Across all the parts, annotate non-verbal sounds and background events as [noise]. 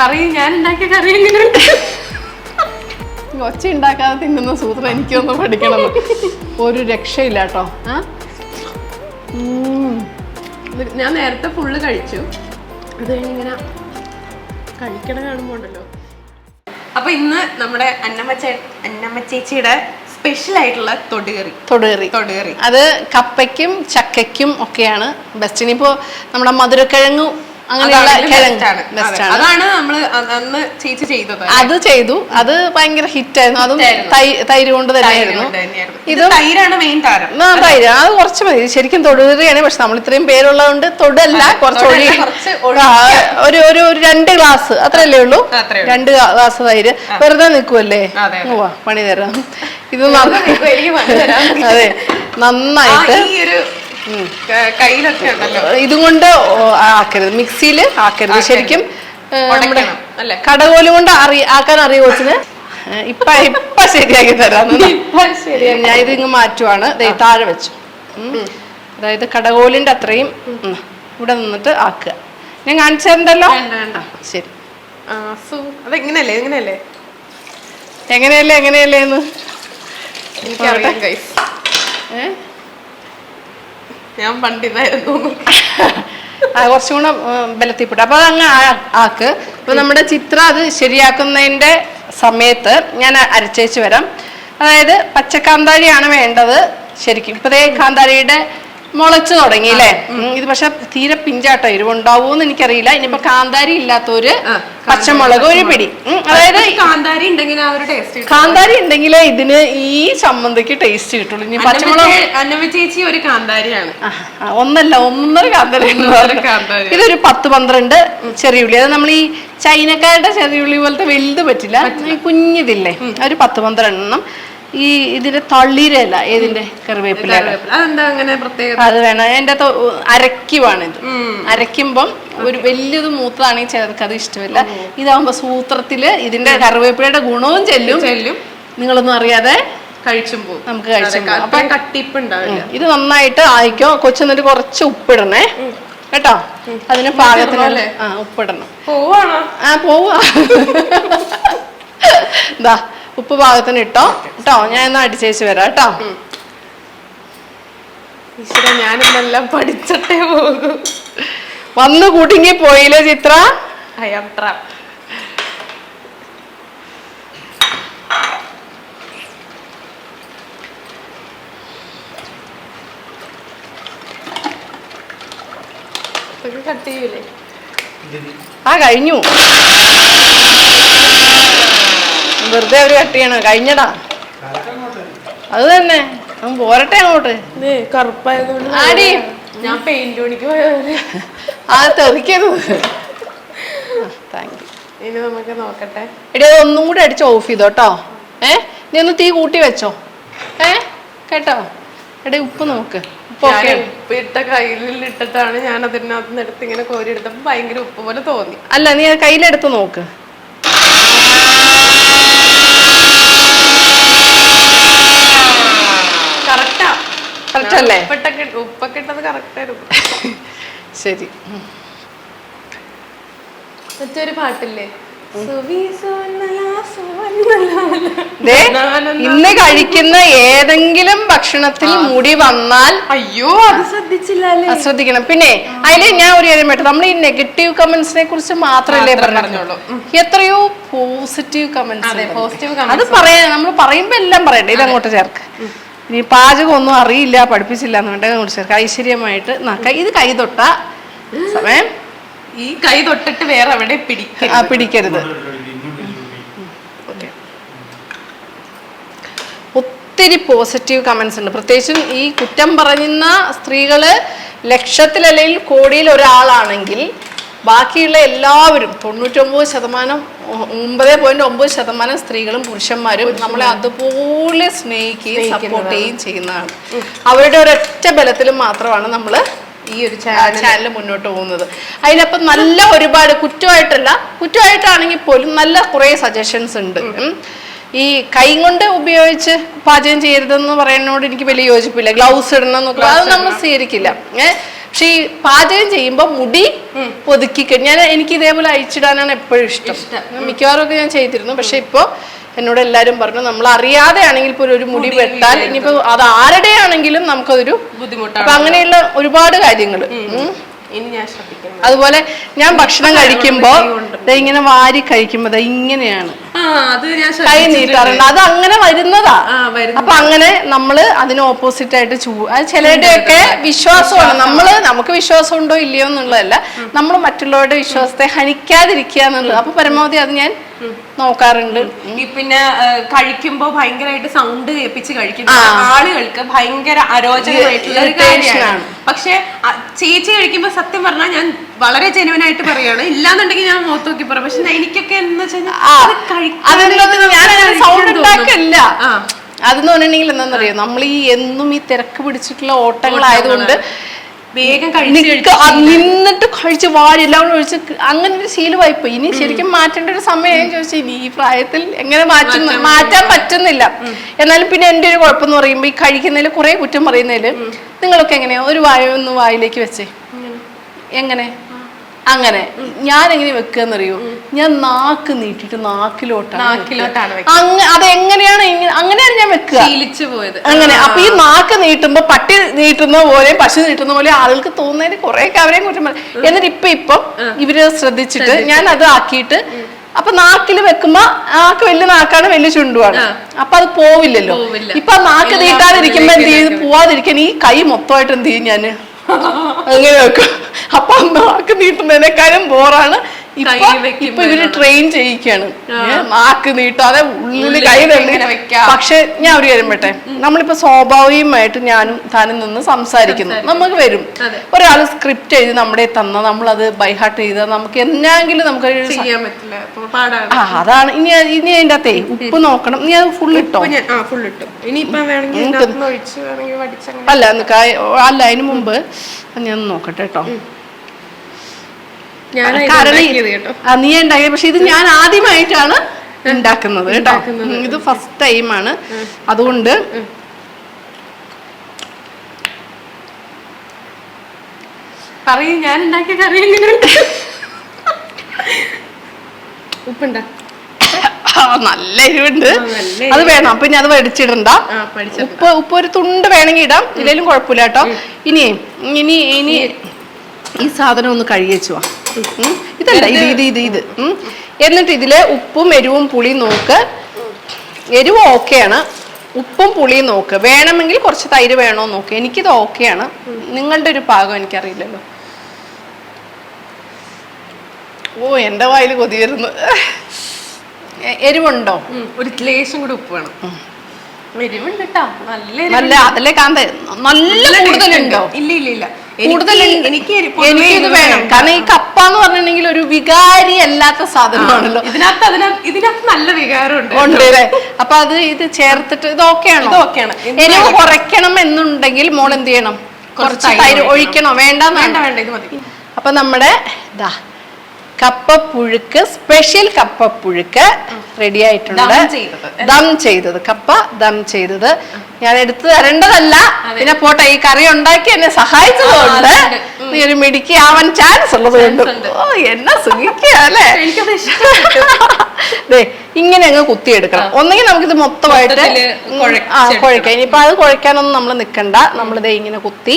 പറയും ഞാൻ ഉണ്ടാക്കിയ കറി എങ്ങനെയുണ്ട്? ഒച്ച ഉണ്ടാക്കാതെ തിന്നുന്ന സൂത്രം എനിക്കൊന്ന് പഠിക്കണം. ഒരു രക്ഷയില്ല കേട്ടോ. ഞാൻ നേരത്തെ ഫുള്ള് കഴിച്ചു. അത് കഴിഞ്ഞിങ്ങനെ കഴിക്കണ കാണുമ്പോ ഉണ്ടല്ലോ. അപ്പൊ ഇന്ന് നമ്മുടെ അന്നമ്മ ചേ അന്നമ്മ ചേച്ചിയുടെ സ്പെഷ്യൽ ആയിട്ടുള്ള തൊടുകറി. തൊടുകറി. തൊടുകറി. അത് കപ്പയ്ക്കും ചക്കയ്ക്കും ഒക്കെയാണ് ബെസ്റ്റ് ഇനിയിപ്പോ നമ്മുടെ മധുരക്കിഴങ്ങു അതാണ് നമ്മൾ അന്ന് ചേച്ചി ചെയ്തത്. അത് ചെയ്തു. അത് ഭയങ്കര ഹിറ്റ് ആയിരുന്നു. അതും തൈര് കൊണ്ട് തന്നെ തന്നെയായിരുന്നു. ഇത് തൈരാണ് മെയിൻ താരം. തൈര്. അത് കുറച്ച് മതി ശരിക്കും തൊടുകയാണ് പക്ഷെ നമ്മൾ ഇത്രയും പേരുള്ളതുകൊണ്ട് തൊടല്ല. കുറച്ച് ഒഴി ഒരു ഒരു ഒരു രണ്ട് ഗ്ലാസ്. അത്രയല്ലേ ഉള്ളൂ? രണ്ട് ഗ്ലാസ് തൈര്. വെറുതെ നിൽക്കുമല്ലേ. പണി തരാം. ഇത് അതെ. നന്നായിട്ട് കയ്യിലൊക്കെ ഉണ്ടല്ലോ. ഇതും കൊണ്ട് ആക്കരുത്. മിക്സിയിൽ ആക്കരുത്. ശരിക്കും നമ്മുടെ? കടകോൽ കൊണ്ട് അറി ആക്കാൻ അറിയോ കൊച്ചിന് ഇപ്പ ഇപ്പൊ ഇപ്പൊ ശരിയാക്കി തരാം ഞാൻ ഇത് ഇങ്ങ് മാറ്റുവാണ്. താഴെ വെച്ചു. അതായത് കടകോലിന്റെ അത്രയും ഇവിടെ നിന്നിട്ട് ആക്കുക. ഞാൻ കാണിച്ചു തരണ്ടല്ലോ? വേണ്ട വേണ്ട. ശരി. അതെങ്ങനെയല്ലേ എങ്ങനെയല്ലേ? എങ്ങനെയല്ലേ എങ്ങനെയല്ലേ എന്ന്? എനിക്കറിയാം ഗൈസ് ഏ? ഞാൻ പണ്ടിതായിരുന്നു. കുറച്ചും കൂടെ ബലത്തിൽപ്പെട്ടു. അപ്പൊ അങ്ങ് ആക്ക്. അപ്പൊ നമ്മുടെ ചിത്രം അത് ശരിയാക്കുന്നതിന്റെ സമയത്ത് ഞാൻ അരച്ചേച്ച് വരാം. അതായത് പച്ചക്കാന്താരിയാണ് വേണ്ടത് ശരിക്കും. ഇപ്പതേ കാന്താരിയുടെ മുളച്ചു തുടങ്ങി അല്ലേ ഇത് പക്ഷെ തീരെ പിഞ്ചാട്ടോ എരിവുണ്ടാവൂന്ന് എനിക്കറിയില്ല. ഇനിയിപ്പോ കാന്താരി ഇല്ലാത്തൊരു ഒരു പച്ചമുളക് ഒരു പിടി. അതായത് കാന്താരി ഉണ്ടെങ്കിൽ ആ ഒരു ടേസ്റ്റ് കാന്താരി ഉണ്ടെങ്കിലേ ഇതിന് ഈ ചമ്മന്തിക്ക് ടേസ്റ്റ് കിട്ടുള്ളൂ. ഇനി പച്ചമുളക് അന്നമ്മ ചേച്ചി ഒരു കാന്താരിയാണ്. ഒന്നല്ല ഒന്നര കാന്താരി എന്ന്. ഇതൊരു പത്ത് പന്ത്രണ്ട് ചെറിയ ഉള്ളി. അത് നമ്മൾ ഈ ചൈനക്കാരുടെ ചെറിയ ഉള്ളി പോലത്തെ വലുത് പറ്റില്ല. കുഞ്ഞിതില്ലേ? ഒരു പത്ത് പന്ത്രണ്ടെണ്ണം. ഈ ഇതിന്റെ തളിരല്ല ഏതിന്റെ കറിവേപ്പില. അത് വേണം. എന്റെ അരക്കുവാണ് അരക്കുവാണിത് അരയ്ക്കുമ്പം ഒരു വലിയത് മൂത്തതാണെങ്കിൽ ചിലർക്ക് അത് ഇഷ്ടമില്ല. ഇതാവുമ്പോ സൂത്രത്തിൽ ഇതിന്റെ കറിവേപ്പിലയുടെ ഗുണവും ചെല്ലും. ചെല്ലും. നിങ്ങളൊന്നും അറിയാതെ കഴിച്ചും പോകും. നമുക്ക് കഴിച്ചും അപ്പൊ കട്ടിപ്പ് ഉണ്ടാവില്ല ഇത് നന്നായിട്ട് ആയിക്കോ. കൊച്ചെന്നിട്ട് കുറച്ച് ഉപ്പിടണേ. കേട്ടോ? അതിന് പാകത്തിന്? ആ ഉപ്പിടണം. പോവാണോ? ആ പോവാ. [laughs] ഉപ്പ് പാകത്തിന് ഇട്ടോ? കേട്ടോ ഞാൻ എന്നാ അടിച്ചേച്ച് വരാം കേട്ടോ. ഈശ്വര ഞാനിതെല്ലാം പഠിച്ചിട്ടേ പോകൂ. വന്ന് കുടുങ്ങി പോയില്ലേ Chithra? I am trap cut ചെയ്യൂലേ? ആ കഴിഞ്ഞു. വെറുതെ അവർ കട്ട് ചെയ്യണം കഴിഞ്ഞടാ. അത് തന്നെ. പോരട്ടെ അങ്ങോട്ട്. കറുപ്പായതുകൊണ്ട് ആടി. ഞാൻ പെയിന്റ് പണിക്ക് പോയവര്. ആ തെറിക്കരുത്. താങ്ക് യു ഇനി നമുക്ക് നോക്കട്ടെ. എടി അത് ഒന്നും കൂടി അടിച്ച് ഓഫ് ചെയ്തോ കേട്ടോ ഏ? നീ ഒന്ന് തീ കൂട്ടി വെച്ചോ. ഏ? കേട്ടോ? എടി ഉപ്പ് നോക്ക്. ഉപ്പ് ഇട്ട ഉപ്പിട്ട കയ്യിൽ ഇട്ടിട്ടാണ് ഞാൻ അതിനകത്ത് നിന്ന് എടുത്ത് ഇങ്ങനെ കോരി എടുത്തപ്പോ ഭയങ്കര ഉപ്പ് പോലെ തോന്നി. അല്ല നീ കയ്യിലെടുത്ത് നോക്ക്. ഉപ്പൊക്കെ ഇട്ടത് ശരി. മറ്റൊരു പാട്ടില്ലേ? ഇന്ന് കഴിക്കുന്ന ഏതെങ്കിലും ഭക്ഷണത്തിൽ മുടി വന്നാൽ അയ്യോ അത് ശ്രദ്ധിച്ചില്ല ശ്രദ്ധിക്കണം. പിന്നെ അതിൽ ഞാൻ ഒരു കാര്യം പറ്റും നമ്മൾ ഈ നെഗറ്റീവ് കമന്റ്സിനെ കുറിച്ച് മാത്രമല്ലേ പറഞ്ഞോളൂ. എത്രയോ പോസിറ്റീവ് കമന്റ്സ് അത് പറയാ നമ്മൾ പറയുമ്പോ എല്ലാം പറയണ്ടേ? ഇത് അങ്ങോട്ട് ചേർക്ക്. ഇനി പാചകം ഒന്നും അറിയില്ല പഠിപ്പിച്ചില്ല എന്നുണ്ടെങ്കിൽ അങ്ങോട്ട് ചേർക്ക്. ഐശ്വര്യമായിട്ട് ഇത് കൈ തൊട്ട. സമയം. ഈ കൈ തൊട്ടിട്ട് വേറെ അവിടെ പിടിക്കും ആ പിടിക്കരുത്. ഒത്തിരി പോസിറ്റീവ് കമൻസ് ഉണ്ട്. പ്രത്യേകിച്ചും ഈ കുറ്റം പറയുന്ന സ്ത്രീകൾ ലക്ഷത്തിലല്ലെങ്കിൽ കോടിയിൽ ഒരാളാണെങ്കിൽ ബാക്കിയുള്ള എല്ലാവരും തൊണ്ണൂറ്റൊമ്പത് ശതമാനം ഒമ്പത് പോയിന്റ് ഒമ്പത് ശതമാനം സ്ത്രീകളും പുരുഷന്മാരും നമ്മളെ അതുപോലെ സ്നേഹിക്കുകയും സപ്പോർട്ട് ചെയ്യുകയും ചെയ്യുന്നതാണ്. അവരുടെ ഒരൊറ്റ ബലത്തിൽ മാത്രമാണ് നമ്മൾ ഈ ഒരു ചാനൽ മുന്നോട്ട് പോകുന്നത്. അതിനപ്പം നല്ല ഒരുപാട് കുറ്റമായിട്ടല്ല കുറ്റമായിട്ടാണെങ്കിൽ പോലും നല്ല കുറേ സജഷൻസ് ഉണ്ട്. ഈ കൈ കൊണ്ട് ഉപയോഗിച്ച് പാചകം ചെയ്യരുതെന്ന് പറയുന്നതോട് എനിക്ക് വലിയ യോജിപ്പില്ല. ഗ്ലൗസ് ഇടണം എന്നൊക്കെ. അത് നമ്മൾ സ്വീകരിക്കില്ല. ഏഹ് പക്ഷെ ഈ പാചകം ചെയ്യുമ്പോൾ മുടി പൊതുക്കി ഞാൻ എനിക്ക് ഇതേപോലെ അയച്ചിടാനാണ് എപ്പോഴും ഇഷ്ടം. മിക്കവാറും ഒക്കെ ഞാൻ ചെയ്തിരുന്നു. പക്ഷെ ഇപ്പൊ എന്നോട് എല്ലാരും പറഞ്ഞു നമ്മൾ അറിയാതെ ആണെങ്കിൽ പോലും ഒരു മുടി വെട്ടാൽ ഇനിയിപ്പോ അത് ആരുടെ ആണെങ്കിലും നമുക്കതൊരു ബുദ്ധിമുട്ടാണ്. അപ്പൊ അങ്ങനെയുള്ള ഒരുപാട് കാര്യങ്ങൾ അതുപോലെ ഞാൻ ഭക്ഷണം കഴിക്കുമ്പോ ഇങ്ങനെ വാരി കഴിക്കുമ്പോ ഇങ്ങനെയാണ്. കൈ നീട്ടാറുണ്ട്. അത് അങ്ങനെ വരുന്നതാ. അപ്പൊ അങ്ങനെ നമ്മൾ അതിന് ഓപ്പോസിറ്റ് ആയിട്ട് ചൂ അത് ചിലരുടെയൊക്കെ വിശ്വാസമാണ്. നമ്മൾ നമുക്ക് വിശ്വാസം ഉണ്ടോ ഇല്ലയോ എന്നുള്ളതല്ല. നമ്മൾ മറ്റുള്ളവരുടെ വിശ്വാസത്തെ ഹനിക്കാതിരിക്കുക എന്നുള്ളത്. അപ്പൊ പരമാവധി അത് ഞാൻ നോക്കാറുണ്ട്. ഈ പിന്നെ കഴിക്കുമ്പോ ഭയങ്കരമായിട്ട് സൗണ്ട് കേൾപ്പിച്ച് കഴിക്കുന്ന. ആളുകൾക്ക് ഭയങ്കര അരോചകമായിട്ടുള്ള ഒരു കാര്യമാണ്. പക്ഷെ ചേച്ചി കഴിക്കുമ്പോ സത്യം പറഞ്ഞാൽ ഞാൻ വളരെ ജനുവനായിട്ട് പറയാണ് ഇല്ലാന്നുണ്ടെങ്കിൽ ഞാൻ മുഖത്ത് നോക്കി പറയാം. പക്ഷെ എനിക്കൊക്കെ എന്ന് വെച്ചാൽ. അതെന്ന് പറഞ്ഞിട്ടുണ്ടെങ്കിൽ എന്താണെന്നറിയോ നമ്മൾ ഈ എന്നും ഈ തിരക്ക് പിടിച്ചിട്ടുള്ള ഓട്ടങ്ങളായതുകൊണ്ട് വേഗം കഴിച്ച് നിന്നിട്ട് കഴിച്ച് വാരി എല്ലാം ഒഴിച്ച് അങ്ങനെ ഒരു ശീലമായി പോയി ഇനി ശരിക്കും മാറ്റേണ്ട ഒരു സമയം ചോദിച്ചു ഇനി ഈ പ്രായത്തിൽ എങ്ങനെ മാറ്റുന്നു മാറ്റാൻ പറ്റുന്നില്ല. എന്നാലും പിന്നെ എന്റെ ഒരു കുഴപ്പം എന്ന് പറയുമ്പോൾ ഈ കഴിക്കുന്നതിൽ കുറെ കുറ്റം പറയുന്നതിൽ നിങ്ങളൊക്കെ എങ്ങനെയാ? ഒരു വായ ഒന്ന് വായിലേക്ക് വെച്ചേ. എങ്ങനെ? അങ്ങനെ. ഞാൻ എങ്ങനെ വെക്കുകയെന്നറിയോ ഞാൻ നാക്ക് നീട്ടിട്ട് നാക്കിലോട്ടാണ് നാക്കിലോട്ടാണ്. അങ്ങ അതെങ്ങനെയാണ് ഇങ്ങനെ അങ്ങനെയാണ് ഞാൻ വെക്കുക. ശീലിച്ചു പോയത്. അങ്ങനെ. അപ്പൊ ഈ നാക്ക് നീട്ടുമ്പോ പട്ടി നീട്ടുന്ന പോലെ പശു നീട്ടുന്ന പോലെ ആളുകൾക്ക് തോന്നുന്നതിന് കുറെ അവരെയും കുറ്റം എന്നിട്ട് ഇപ്പൊ ഇപ്പം ഇവർ ശ്രദ്ധിച്ചിട്ട് ഞാൻ അത് ആക്കിയിട്ട് അപ്പൊ നാക്കിൽ വെക്കുമ്പോ നാക്ക് വലിയ നാക്കാണ് വലിയ ചുണ്ടുമാണ് അപ്പൊ അത് പോവില്ലല്ലോ. പോവില്ല. ഇപ്പൊ നാക്ക് നീട്ടാതിരിക്കുമ്പോ എന്ത് ചെയ്ത് പോവാതിരിക്കാൻ ഈ കൈ മൊത്തമായിട്ട് എന്ത് ചെയ്യും ഞാൻ? അങ്ങനെ വെക്കും. അപ്പൊ ആ നാക്ക് നീട്ടുന്നതിനേക്കാളും ബോറാണ് ഇപ്പൊ ഇവർ ട്രെയിൻ ചെയ്യിക്കാണ്. നാക്ക് നീട്ടാതെ ഉള്ളിൽ കൈ തള്ളി. പക്ഷെ ഞാൻ ഒരു കാര്യം പെട്ടെ നമ്മളിപ്പോ സ്വാഭാവികമായിട്ട് ഞാനും താനും നിന്ന് സംസാരിക്കുന്നു. നമുക്ക് വരും. ഒരാൾ സ്ക്രിപ്റ്റ് എഴുതി നമ്മുടെ തന്ന നമ്മളത് ബൈഹാർട്ട് ചെയ്ത നമുക്ക് എന്നെങ്കിലും നമുക്ക് അതാണ്. ഇനി ഇനി അതിന്റെ അകത്തെ ഉപ്പ് നോക്കണം. നീ അത് ഫുൾ ഇട്ടോ? അല്ല അല്ല അതിന് മുമ്പ് ഞാൻ നോക്കട്ടെ കേട്ടോ കാരണം നീ ഉണ്ടാക്കിയത്. പക്ഷെ ഇത് ഞാൻ ആദ്യമായിട്ടാണ് ഉണ്ടാക്കുന്നത് കേട്ടോ. ഇത് ഫസ്റ്റ് ടൈമാണ് അതുകൊണ്ട് ഞാൻ ഉണ്ടാക്കിയ കറി എങ്ങനെയുണ്ട്? ഉപ്പുണ്ട? നല്ല എരിവുണ്ട്. അത് വേണം. അപ്പൊ ഇനി അത് മേടിച്ചിടണ്ട ഉപ്പ് ഉപ്പ് ഒരു തുണ്ട് വേണമെങ്കിൽ ഇടാം. ഇല്ലെങ്കിലും കുഴപ്പമില്ല കേട്ടോ. ഇനിയേ ഇനി ഇനി ഈ സാധനം ഒന്ന് കഴുകി വാ. ഉം. ഇതല്ല ഇത് ഇത് ഇത് ഇത്. എന്നിട്ട് ഇതിൽ ഉപ്പും എരിവും പുളിയും നോക്ക്. എരിവ് ഓക്കെയാണ് ഉപ്പും പുളിയും നോക്ക്. വേണമെങ്കിൽ കുറച്ച് തൈര് വേണോ നോക്ക്. എനിക്കിത് ഓക്കെയാണ് നിങ്ങളുടെ ഒരു പാകം എനിക്കറിയില്ലല്ലോ. ഓ എന്റെ വായിൽ കൊതി വരുന്നു. എരിവുണ്ടോ? ഒരു ലേശം കൂടി ഉപ്പ് വേണം. എരിവുണ്ട് കേട്ടോ നല്ല. നല്ല അതല്ലേ കാന്ത? നല്ല നല്ല കൂടുതലുണ്ടോ? ഇല്ല ഇല്ല ഇല്ല. കൂടുതൽ എനിക്ക് എനിക്കിത് വേണം. കാരണം ഈ കപ്പ എന്ന് പറഞ്ഞിട്ടുണ്ടെങ്കിൽ ഒരു വികാരി അല്ലാത്ത സാധനമാണല്ലോ ഇതിനകത്ത് അതിനകത്ത് ഇതിനകത്ത് നല്ല വികാരമുണ്ട് ഉണ്ട് അല്ലേ? അപ്പൊ അത് ഇത് ചേർത്തിട്ട് ഇത് ഓക്കെയാണോ? ഓക്കെയാണ്. എരിവ് കുറയ്ക്കണം എന്നുണ്ടെങ്കിൽ മോൾ എന്ത് ചെയ്യണം? കുറച്ച് തൈര് ഒഴിക്കണം. വേണ്ടെന്ന് വേണ്ട വേണ്ട ഇത് മതി. അപ്പൊ നമ്മുടെ ഇതാ കപ്പപ്പുഴുക്ക് സ്പെഷ്യൽ കപ്പപ്പുഴുക്ക് റെഡി ആയിട്ടുണ്ട്. ദം ചെയ്തത്. കപ്പ ദം ചെയ്തത്. ഞാൻ എടുത്തു തരേണ്ടതല്ല. പിന്നെ പോട്ടെ ഈ കറി ഉണ്ടാക്കി എന്നെ സഹായിച്ചതുകൊണ്ട് നീ ഒരു മിടുക്കി ആവാൻ ചാൻസ് ഉള്ളത് കൊണ്ട്. ഓ എന്നെ സുഖിക്കുക അല്ലേ? ദേ ഇങ്ങനെ അങ്ങ് കുത്തിയെടുക്കണം. ഒന്നെങ്കിൽ നമുക്കിത് മൊത്തമായിട്ട്. ആ കുഴക്കാം ഇനിയിപ്പോ അത് കുഴക്കാനൊന്നും നമ്മൾ നിൽക്കണ്ട നമ്മളിത് ഇങ്ങനെ കുത്തി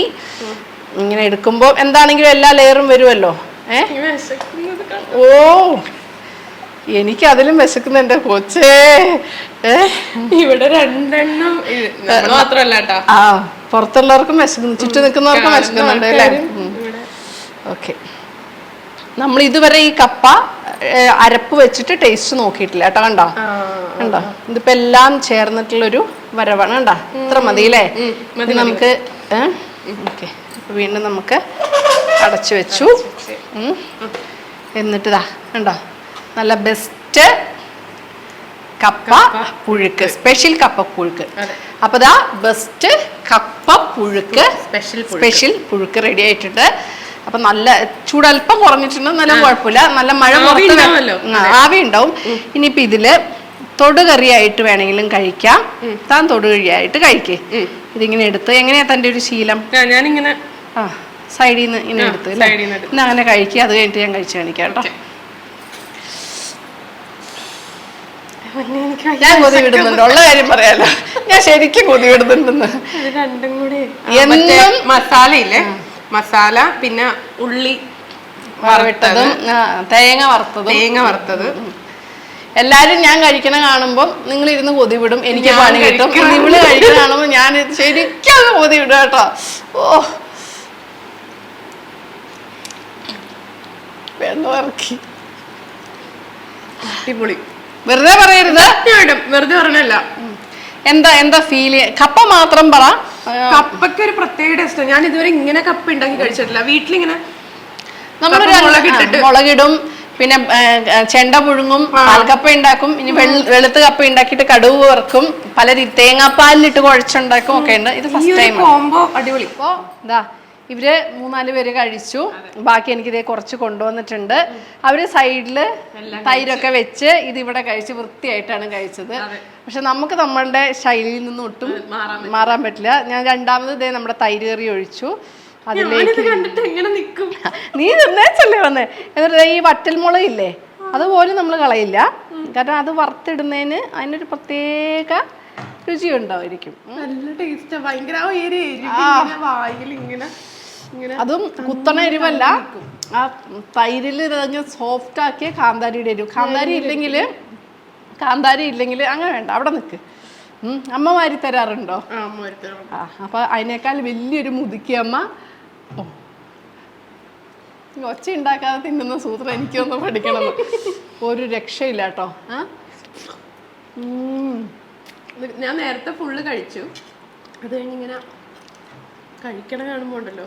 ഇങ്ങനെ എടുക്കുമ്പോൾ എന്താണെങ്കിലും എല്ലാ ലെയറും വരുമല്ലോ ഏ? ഈ വിശക്കുന്നത് കണ്ടോ? ഓ എനിക്ക് അതിലും വിശക്കുന്ന എന്റെ കൊച്ചേ ഇവിടെ രണ്ടെണ്ണം മാത്രല്ല ആ പുറത്തുള്ളവർക്കും വിശക്കുന്നു. ചുറ്റും നിൽക്കുന്നവർക്കും വിശക്കുന്നുണ്ട് അല്ലേ? ഓക്കെ. നമ്മൾ ഇതുവരെ ഈ കപ്പ അരപ്പ് വെച്ചിട്ട് ടേസ്റ്റ് നോക്കിയിട്ടില്ല കേട്ടോ കണ്ടോ? കണ്ടോ? ഇതിപ്പോ എല്ലാം ചേർന്നിട്ടുള്ളൊരു വരവാണ് കണ്ടോ? ഇത്ര മതി അല്ലേ നമുക്ക് ഓക്കെ. വീണ്ടും നമുക്ക് അടച്ചു വെച്ചു. എന്നിട്ട് ഇതാ കണ്ടോ? നല്ല ബെസ്റ്റ് കപ്പ പുഴുക്ക്. സ്പെഷ്യൽ കപ്പ പുഴുക്ക്. അപ്പൊ ഇതാ ബെസ്റ്റ് കപ്പ പുഴുക്ക്. സ്പെഷ്യൽ പുഴുക്ക്. സ്പെഷ്യൽ പുഴുക്ക് റെഡി ആയിട്ടുണ്ട്. അപ്പൊ നല്ല ചൂട് അല്പം കുറഞ്ഞിട്ടുണ്ട് നല്ല കുഴപ്പമില്ല. നല്ല മഴ പുറത്ത് ആവി ഉണ്ടാവും. ഇനിയിപ്പോ ഇതിൽ തൊടുകറിയായിട്ട് വേണമെങ്കിലും കഴിക്കാം. താൻ തൊടുകറിയായിട്ട് കഴിക്കേ. ഇതിങ്ങനെ എടുത്ത് എങ്ങനെയാ തന്റെ ഒരു ശീലം? ഞാനിങ്ങനെ ആ. സൈഡിൽ നിന്ന് ഇങ്ങനെ എടുത്ത് നിന്ന്. ഇന്ന് അങ്ങനെ കഴിക്കുക അത് കഴിഞ്ഞിട്ട് ഞാൻ കഴിച്ചു കാണിക്കാം കേട്ടോ. ഞാൻ കൊതി വിടുന്നുണ്ട്. ഉള്ള കാര്യം പറയാലോ. ഞാൻ ശരിക്കും കൊതി വിടുന്നുണ്ടെന്ന്. രണ്ടും കൂടി. എന്നും മസാല ഇല്ലേ മസാല പിന്നെ ഉള്ളി വറവിട്ടതും തേങ്ങ വറുത്തതും. തേങ്ങ വറുത്തത്. എല്ലാരും ഞാൻ കഴിക്കണ കാണുമ്പോൾ നിങ്ങൾ ഇരുന്ന് കൊതി വിടും. എനിക്ക് പണി കിട്ടും. നിങ്ങൾ കഴിക്കണ കാണുമ്പോൾ ഞാൻ ശരിക്കും കൊതി വിടും കേട്ടോ. ഓ. അടിപൊളി. വെറുതെ പറയരുത്. സത്യമായിട്ടും വെറുതെ പറഞ്ഞല്ല എന്താ എന്താ ഫീൽ കപ്പ മാത്രം പറ. കപ്പയ്ക്ക് ഒരു പ്രത്യേക ടേസ്റ്റ് ഞാൻ ഇതുവരെ ഇങ്ങനെ കപ്പ ഉണ്ടാക്കി കഴിച്ചിട്ടില്ല. വീട്ടിലിങ്ങനെ മുളകിട്ടിട്ട്. മുളകിടും. പിന്നെ ചെണ്ട പുഴുങ്ങും. പാൽക്കപ്പ ഉണ്ടാക്കും ഇനി വെളുത്ത കപ്പ ഉണ്ടാക്കിയിട്ട് കടുവ് വറുക്കും. പല തേങ്ങാപ്പാലിലിട്ട് കുഴച്ചുണ്ടാക്കും. ഒക്കെ ഉണ്ട്. ഇത് ഫസ്റ്റ് ടൈം കോംബോ അടിപൊളി. ഇപ്പോ ഇതാ ഇവർ മൂന്നാൽ പേര് കഴിച്ചു. ബാക്കി എനിക്ക് ഇതേ കുറച്ച് കൊണ്ടുവന്നിട്ടുണ്ട്. അവർ സൈഡിൽ തൈരൊക്കെ വെച്ച് ഇത് ഇവിടെ കഴിച്ച് വൃത്തിയായിട്ടാണ് കഴിച്ചത്. പക്ഷെ നമുക്ക് നമ്മളുടെ ശൈലിയിൽ നിന്ന് ഒട്ടും മാറാൻ പറ്റില്ല. ഞാൻ രണ്ടാമത് ഇതേ നമ്മുടെ തൈര് കറി ഒഴിച്ചു. അതിലേക്ക് [laughs] നീ നിന്നേച്ചല്ലേ വന്നേ? എന്നിട്ട് ഈ വറ്റൽമുളക് ഇല്ലേ അതുപോലും നമ്മൾ കളയില്ല. കാരണം അത് വറുത്തിടുന്നതിന് അതിനൊരു പ്രത്യേക രുചി ഉണ്ടാവുമായിരിക്കും നല്ല ടേസ്റ്റ് ഭയങ്കര ആ ഒരു എരിവ് ഇങ്ങനെ വായിൽ ഇങ്ങനെ ഇങ്ങനെ അതും കുത്തണ എരിവല്ല. ആ തൈരിൽ ഇതങ്ങ് സോഫ്റ്റ് ആക്കിയ കാന്താരിയുടെ എരിവ്. കാന്താരി ഇല്ലെങ്കിൽ കാന്താരി ഇല്ലെങ്കിൽ അങ്ങനെ വേണ്ട അവിടെ നിൽക്ക് അമ്മ വാരി തരാറുണ്ടോ? ആ അപ്പൊ അതിനേക്കാൾ വലിയൊരു മുതുക്കി അമ്മ. ഒച്ച ഉണ്ടാക്കാതെ തിന്നുന്ന സൂത്രം എനിക്കൊന്നും പഠിക്കണം. ഒരു രക്ഷയില്ല കേട്ടോ. ആ? ഞാൻ നേരത്തെ ഫുള്ള് കഴിച്ചു. അത് കഴിഞ്ഞിങ്ങനെ കഴിക്കണ കാണുമ്പോ ഉണ്ടല്ലോ.